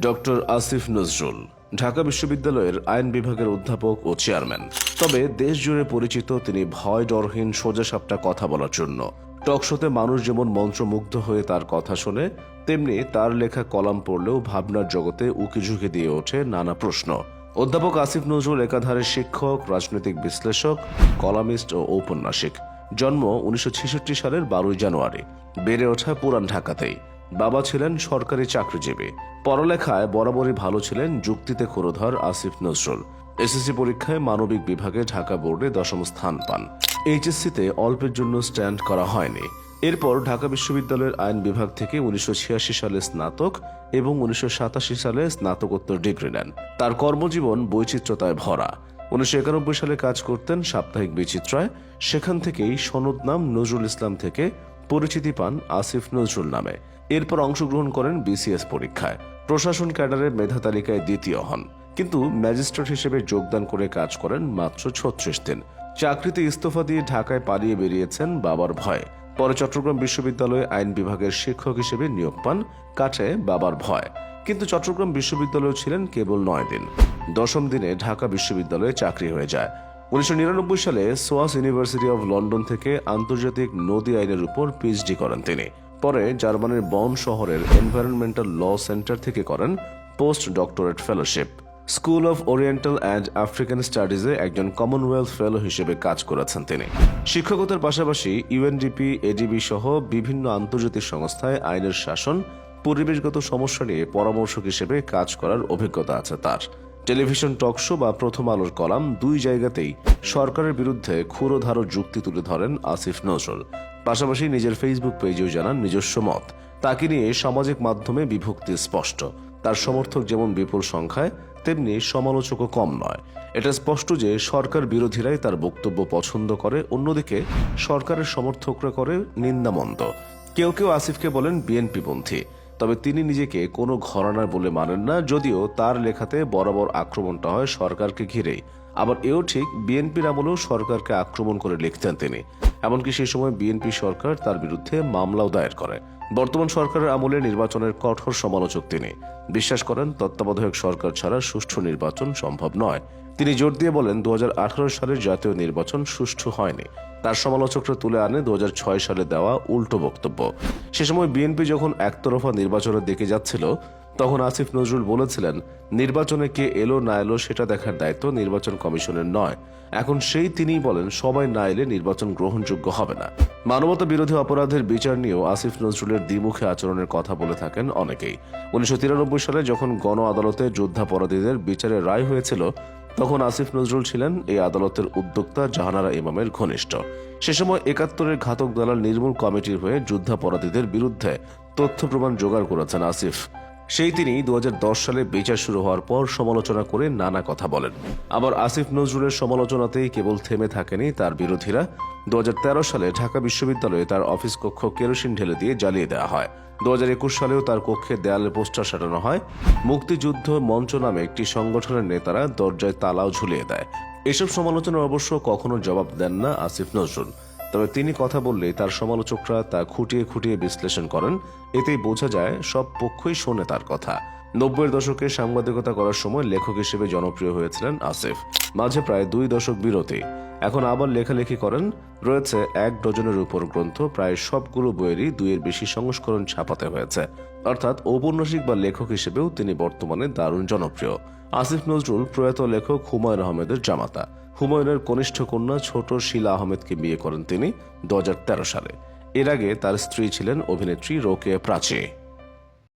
Doctor Asif Nazrul, Dhaka বিশ্ববিদ্যালয়ের আইন বিভাগের অধ্যাপক ও চেয়ারম্যান। তবে দেশ জুড়ে পরিচিত, তিনি ভয়, ডরহীন সোজাসাপটা কথা বলার জন্য। টকশোতে মানুষ যেমন মন্ত্রমুগ্ধ হয়ে তার কথা শোনে, তেমনি তার লেখা কলাম পড়লেও ভাবনার জগতে উকিঝুঁকি দিয়ে ওঠে নানা প্রশ্ন। অধ্যাপক আসিফ নজরুল একাধারে শিক্ষক, রাজনৈতিক বিশ্লেষক, কলামিস্ট ও ঔপন্যাসিক। জন্ম উনিশশো ছেষট্টি সালের বারোই জানুয়ারি। বেড়ে ওঠা পুরান ঢাকাতেই। বাবা ছিলেন সরকারি চাকরিজীবী। পড়ালেখায় বরাবরই ভালো ছিলেন যুক্তিতে ক্ষুরধর আসিফ নজরুল। এসএসসি পরীক্ষায় মানবিক বিভাগে ঢাকা বোর্ডে দশম স্থান পান। এইচএসসিতে অল্পের জন্য স্ট্যান্ড করা হয়নি। এরপর ঢাকা বিশ্ববিদ্যালয়ের আইন বিভাগ থেকে উনিশশো ছিয়াশি সালে স্নাতক এবং উনিশশো সাতাশি সালে স্নাতকোত্তর ডিগ্রি নেন। তার কর্মজীবন বৈচিত্র্যতায় ভরা। উনিশশো একানব্বই সালে কাজ করতেন সাপ্তাহিক বিচিত্রায়। সেখান থেকেই সনদ নাম নজরুল ইসলাম থেকে পরিচিতি পান আসিফ নজরুল নামে। এরপর অংশগ্রহণ করেন বিসিএস পরীক্ষায়। প্রশাসন ক্যাডারের মেধা তালিকায় দ্বিতীয় হন। কিন্তু ম্যাজিস্ট্রেট হিসেবে যোগদান করে কাজ করেন মাত্র ছত্রিশ দিন। চাকরিতে ইস্তফা দিয়ে ঢাকায় পালিয়ে বেরিয়েছেন বাবার ভয়ে। পরে চট্টগ্রাম বিশ্ববিদ্যালয়ে আইন বিভাগের শিক্ষক হিসেবে নিয়োগ পান কাটে বাবার ভয়। কিন্তু চট্টগ্রাম বিশ্ববিদ্যালয়ে ছিলেন কেবল নয় দিন। দশম দিনে ঢাকা বিশ্ববিদ্যালয়ে চাকরি হয়ে যায়। উনিশশো নিরানব্বই সালে সোয়াস ইউনিভার্সিটি অব লন্ডন থেকে আন্তর্জাতিক নদী আইনের উপর পিএইচডি করেন তিনি। পরে জার্মানির বন শহরের এনভায়রনমেন্টাল ল সেন্টার থেকে করেন post doctorate fellowship school of oriental and African স্টাডিজে একজন কমনওয়েলথ ফেলো হিসেবে কাজ করেছেন তিনি। শিক্ষকতার পাশাপাশি ইউএনডিপি এডিবি সহ বিভিন্ন আন্তর্জাতিক সংস্থায় আইনের শাসন, পরিবেশগত সমস্যা নিয়ে পরামর্শক হিসেবে কাজ করার অভিজ্ঞতা আছে তার। টেলিভিশন টক শো বা প্রথম আলোর কলাম দুই জায়গাতেই সরকারের বিরুদ্ধে ক্ষুরোধারো যুক্তি তুলে ধরেন আসিফ নজরুল। পাশাপাশি নিজের ফেসবুক পেজেও জানান নিজস্ব মত। তাকে নিয়ে সামাজিক মাধ্যমে বিভক্তি স্পষ্ট। তার সমর্থক যেমন বিপুল সংখ্যায়, তেমনি সমালোচকও কম নয়। এটা স্পষ্ট যে সরকার বিরোধীরাই তার বক্তব্য পছন্দ করে, অন্যদিকে সরকারের সমর্থকরা করে নিন্দামন্দ। কেউ কেউ আসিফকে বলেন বিএনপিপন্থী তবে তিনি নিজেকে কোনো ঘরানার বলে মানেন না, যদিও তার লেখাতে বরাবর আক্রমণটা হয় সরকারকে ঘিরে আবার এও ঠিক বিএনপির আমলেও সরকারকে আক্রমণ করে লিখতেন তিনি। এমনকি সেই সময় বিএনপি সরকার তার বিরুদ্ধে মামলাও দায়ের করে। বর্তমান সরকারের আমলে নির্বাচনের কঠোর সমালোচক তিনি। বিশ্বাস করেন, তত্ত্বাবধায়ক সরকার ছাড়া সুষ্ঠু নির্বাচন সম্ভব নয়। তিনি জোর দিয়ে বলেন দু সালের জাতীয় নির্বাচন সুষ্ঠু হয়নি। তার সমালোচকরা তুলে আনে দু হাজার ছয় সালে দেওয়া উল্টো বক্তব্য। সে সময় বিএনপি যখন একতরফা নির্বাচনের দিকে যাচ্ছিল তখন আসিফ নজরুল বলেছিলেন, নির্বাচনে কে এলো না এলো সেটা দেখার দায়িত্ব নির্বাচন কমিশনের নয়। এখন সেই তিনিই বলেন, সবাই না এলে নির্বাচন গ্রহণযোগ্য হবে না। মানবতা বিরোধী অপরাধের বিচার নিয়েও আসিফ নজরুলের দ্বিমুখী আচরণের কথা বলে থাকেন অনেকেই। উনিশশো তিরানব্বই সালে যখন গণ আদালতে যুদ্ধাপরাধীদের বিচারের রায় হয়েছিল, তখন আসিফ নজরুল ছিলেন এই আদালতের উদ্যোক্তা জাহানারা ইমামের ঘনিষ্ঠ। সে সময় একাত্তরের ঘাতক দালাল নির্মূল কমিটির হয়ে যুদ্ধাপরাধীদের বিরুদ্ধে তথ্য প্রমাণ জোগাড় করেছেন আসিফ। সেই তিনি দু হাজার দশ সালে বিচার শুরু হওয়ার পর সমালোচনা করে নানা কথা বলেন। আবার আসিফ নজরুলের সমালোচনাতেই কেবল থেমে থাকেনি তার বিরোধীরা। দু সালে ঢাকা বিশ্ববিদ্যালয়ে তার অফিস কক্ষ কেরোসিন ঢেলে দিয়ে জ্বালিয়ে দেওয়া হয়। দু একুশ সালেও তার কক্ষে দেয়ালে পোস্টার সাটানো হয়। মুক্তিযুদ্ধ মঞ্চ নামে একটি সংগঠনের নেতারা দরজায় তালাও ঝুলিয়ে দেয়। এসব সমালোচনার অবশ্য কখনো জবাব দেন না আসিফ নজরুল। তবে তিনি কথা বললে তার সমালোচকরা তা খুঁটিয়ে খুঁটিয়ে বিশ্লেষণ করেন। এতেই বোঝা যায় সব পক্ষই শোনে তার কথা। নব্বইয়ের দশকে সাংবাদিকতা করার সময় লেখক হিসেবে জনপ্রিয় হয়েছিলেন আসিফ। মাঝে প্রায় দুই দশক বিরতি। এখন আবার লেখালেখি করেন। রয়েছে এক ডজনের উপর গ্রন্থ, প্রায় সবগুলো বইয়েরই দুইয়ের বেশি সংস্করণ ছাপাতে হয়েছে। অর্থাৎ ঔপন্যাসিক বা লেখক হিসেবেও তিনি বর্তমানে দারুণ জনপ্রিয়। আসিফ নজরুল প্রয়াত লেখক হুমায়ুন আহমেদের জামাতা। হুমায়ুনের কনিষ্ঠ কন্যা ছোট শিলা আহমেদকে বিয়ে করেন তিনি দু হাজার তেরো সালে। এর আগে তার স্ত্রী ছিলেন অভিনেত্রী রোকে প্রাচী।